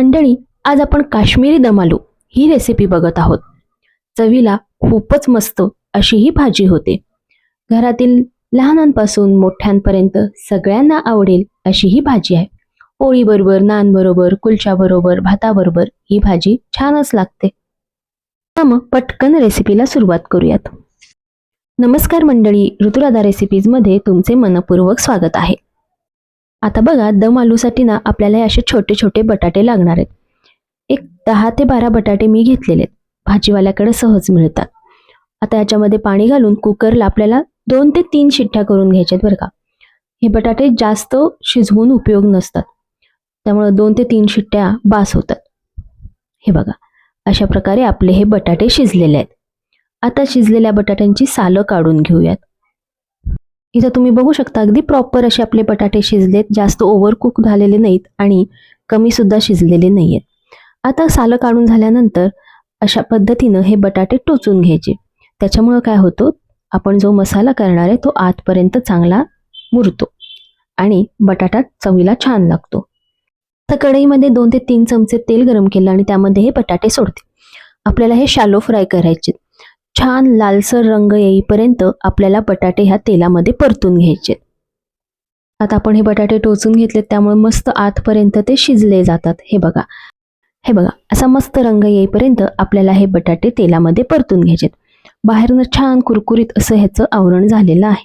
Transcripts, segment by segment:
मंडळी आज आपण काश्मीरी दमालू ही रेसिपी बघत आहोत. चवीला खूपच मस्त अशी ही भाजी होते. घरातील लहानांपासून मोठ्यांपर्यंत सगळ्यांना आवडेल अशी ही भाजी आहे. पोळीबरोबर नानबरोबर कुलच्याबरोबर भाताबरोबर ही भाजी छानच लागते. मग पटकन रेसिपीला सुरुवात करूयात. नमस्कार मंडळी ऋतुराधा रेसिपीजमध्ये तुमचे मनपूर्वक स्वागत आहे. आता बघा दम आलूसाठी ना आपल्याला हे असे छोटे छोटे बटाटे लागणार आहेत. एक दहा ते बारा बटाटे मी घेतलेले आहेत. भाजीवाल्याकडे सहज मिळतात. आता याच्यामध्ये पाणी घालून कुकरला आपल्याला दोन ते तीन शिट्ट्या करून घ्यायच्यात बरं का. हे बटाटे जास्त शिजवून उपयोग नसतात. त्यामुळं दोन ते तीन शिट्ट्या बास होतात. हे बघा अशा प्रकारे आपले हे बटाटे शिजलेले आहेत. आता शिजलेल्या बटाट्यांची सालं काढून घेऊयात. इथं तुम्ही बघू शकता अगदी प्रॉपर असे आपले बटाटे शिजलेत. जास्त ओव्हरकुक झालेले नाहीत आणि कमी सुद्धा शिजलेले आहेत आता सालं काढून झाल्यानंतर अशा पद्धतीनं हे बटाटे टोचून घ्यायचे. त्याच्यामुळं काय होतो आपण जो मसाला करणार आहे तो आतपर्यंत चांगला मुरतो आणि बटाटा चवीला छान लागतो. तर कढईमध्ये दोन ते तीन चमचे तेल गरम केलं आणि त्यामध्ये हे बटाटे सोडते. आपल्याला हे शॅलो फ्राय करायचे छान लालसर रंग येईपर्यंत आपल्याला बटाटे ह्या तेलामध्ये परतून घ्यायचे. आता आपण हे बटाटे टोचून घेतलेत त्यामुळे मस्त आतपर्यंत ते शिजले जातात. हे बघा. हे बघा. असा मस्त रंग येईपर्यंत आपल्याला हे बटाटे तेलामध्ये परतून घ्यायचे बाहेरनं छान कुरकुरीत असं ह्याचं आवरण झालेलं आहे.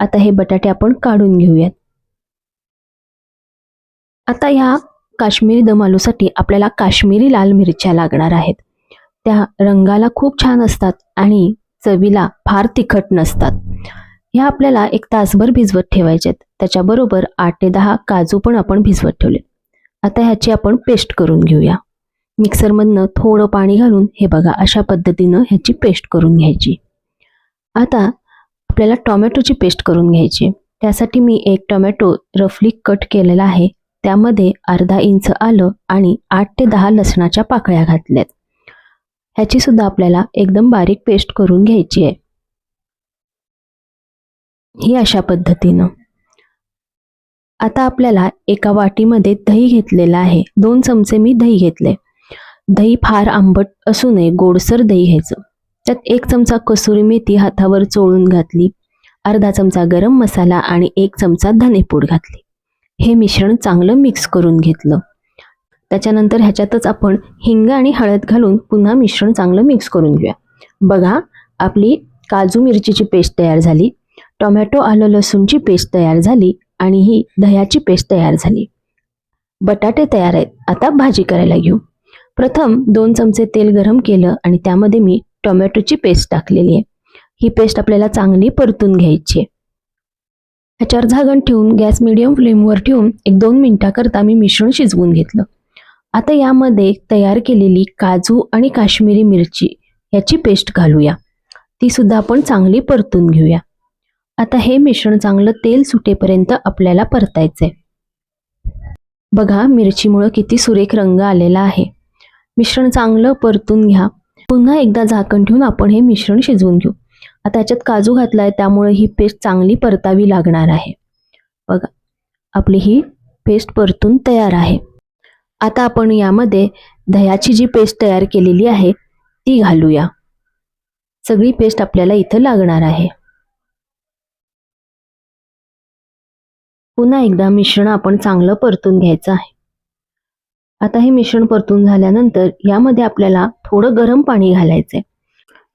आता हे बटाटे आपण काढून घेऊयात. आता ह्या काश्मीरी दम आलूसाठी आपल्याला काश्मीरी लाल मिरच्या लागणार आहेत. त्या रंगाला खूप छान असतात आणि चवीला फार तिखट नसतात. ह्या आपल्याला एक तासभर भिजवत ठेवायच्यात त्याच्याबरोबर आठ ते दहा काजू पण आपण भिजवत ठेवले. आता ह्याची आपण पेस्ट करून घेऊया. मिक्सरमधनं थोडं पाणी घालून हे बघा अशा पद्धतीनं ह्याची पेस्ट करून घ्यायची. आता आपल्याला टोमॅटोची पेस्ट करून घ्यायची. त्यासाठी मी एक टोमॅटो रफली कट केलेला आहे. त्यामध्ये अर्धा इंच आलं आणि आठ ते दहा लसणाच्या पाकळ्या घातल्यात. ह्याची सुद्धा आपल्याला एकदम बारीक पेस्ट करून घ्यायची आहे. ही अशा पद्धतीनं. आता आपल्याला एका वाटीमध्ये दही घेतलेलं आहे. दोन चमचे मी दही घेतले. दही फार आंबट असू नये गोडसर दही घ्यायचं. त्यात एक चमचा कसुरी मेथी हातावर चोळून घातली. अर्धा चमचा गरम मसाला आणि एक चमचा धनेपूड घातली. हे मिश्रण चांगलं मिक्स करून घेतलं. त्याच्यानंतर ह्याच्यातच आपण हिंग आणि हळद घालून पुन्हा मिश्रण चांगलं मिक्स करून घेऊया. बघा आपली काजू मिरचीची पेस्ट तयार झाली टोमॅटो आलं लसूणची पेस्ट तयार झाली आणि ही दह्याची पेस्ट तयार झाली. बटाटे तयार आहेत आता भाजी करायला घेऊ. प्रथम दोन चमचे तेल गरम केलं आणि त्यामध्ये मी टोमॅटोची पेस्ट टाकलेली आहे. ही पेस्ट आपल्याला चांगली परतून घ्यायची आहे. ह्याच्यावर झागण ठेवून गॅस मिडियम फ्लेमवर ठेवून एक दोन मिनिटाकरता मी मिश्रण शिजवून घेतलं. आता यामध्ये तयार केलेली काजू आणि काश्मीरी मिरची याची पेस्ट घालूया. ती सुद्धा आपण चांगली परतून घेऊया. आता हे मिश्रण चांगलं तेल सुटेपर्यंत आपल्याला परतायचंय. बघा मिरचीमुळं किती सुरेख रंग आलेला आहे. मिश्रण चांगलं परतून घ्या. पुन्हा एकदा झाकण ठेवून आपण हे मिश्रण शिजवून घेऊ. आता याच्यात काजू घातलाय त्यामुळे ही पेस्ट चांगली परतावी लागणार आहे. बघा आपली ही पेस्ट परतून तयार आहे. आता आपण यामध्ये दह्याची जी पेस्ट तयार केलेली आहे ती घालूया. सगळी पेस्ट आपल्याला इथं लागणार आहे. पुन्हा एकदा मिश्रण आपण चांगलं परतून घ्यायचं आहे. आता हे मिश्रण परतून झाल्यानंतर यामध्ये आपल्याला थोडं गरम पाणी घालायचंय.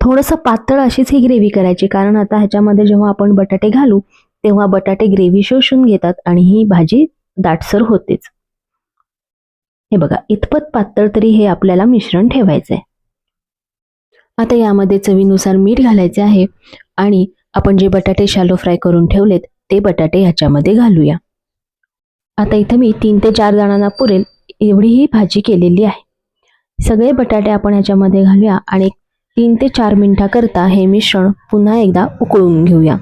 थोडंसं पातळ अशीच ही ग्रेव्ही करायची कारण आता ह्याच्यामध्ये जेव्हा आपण बटाटे घालू तेव्हा बटाटे ग्रेव्ही शोषून घेतात आणि ही भाजी दाटसर होतेच. हे बघा इतपत पातळ तरी हे आपल्याला मिश्रण ठेवायचं आहे आता यामध्ये चवीनुसार मीठ घालायचे आहे आणि आपण जे बटाटे शालो फ्राय करून ठेवलेत ते बटाटे ह्याच्यामध्ये घालूया. आता इथं मी तीन ते चार जणांना पुरेल एवढी ही भाजी केलेली आहे. सगळे बटाटे आपण ह्याच्यामध्ये घालूया आणि तीन ते चार मिनटाकरता हे मिश्रण पुन्हा एकदा उकळून घेऊया.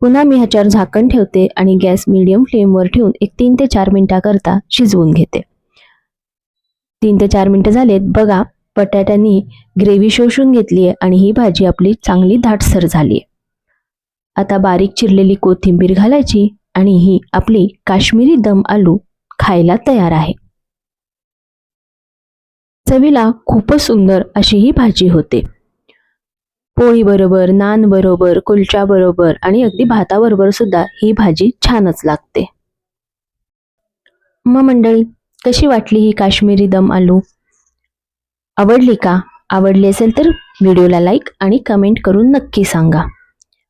पुन्हा मी ह्याच्यावर झाकण ठेवते आणि गॅस मिडियम फ्लेमवर ठेवून एक तीन ते चार मिनटाकरता शिजवून घेते. तीन ते चार मिनिटं झालेत. बघा बटाट्यांनी ग्रेव्ही शोषून घेतली आहे आणि ही भाजी आपली चांगली दाटसर झाली आहे आता बारीक चिरलेली कोथिंबीर घालायची आणि ही आपली काश्मीरी दम आलू खायला तयार आहे. चवीला खूपच सुंदर अशी ही भाजी होते. पोळी बरोबर नान बरोबर कुलच्या बरोबर आणि अगदी भाताबरोबर सुद्धा ही भाजी छानच लागते. मग मंडळी कशी वाटली ही काश्मीरी दम आलू? आवडली का? आवडली असेल तर व्हिडिओला लाईक आणि कमेंट करून नक्की सांगा.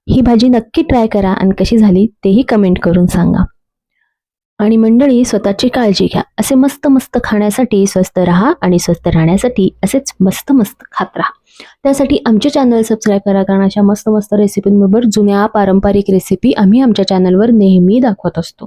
ही भाजी नक्की ट्राय करा आणि कशी झाली तेही कमेंट करून सांगा. आणि मंडळी स्वतःची काळजी घ्या. असे मस्त मस्त खाण्यासाठी स्वस्त राहा आणि स्वस्त राहण्यासाठी असेच मस्त मस्त खात राहा. त्यासाठी आमचे चॅनल सबस्क्राईब करा कारण अशा मस्त मस्त रेसिपींबरोबर जुन्या पारंपरिक रेसिपी आम्ही आमच्या चॅनलवर नेहमी दाखवत असतो.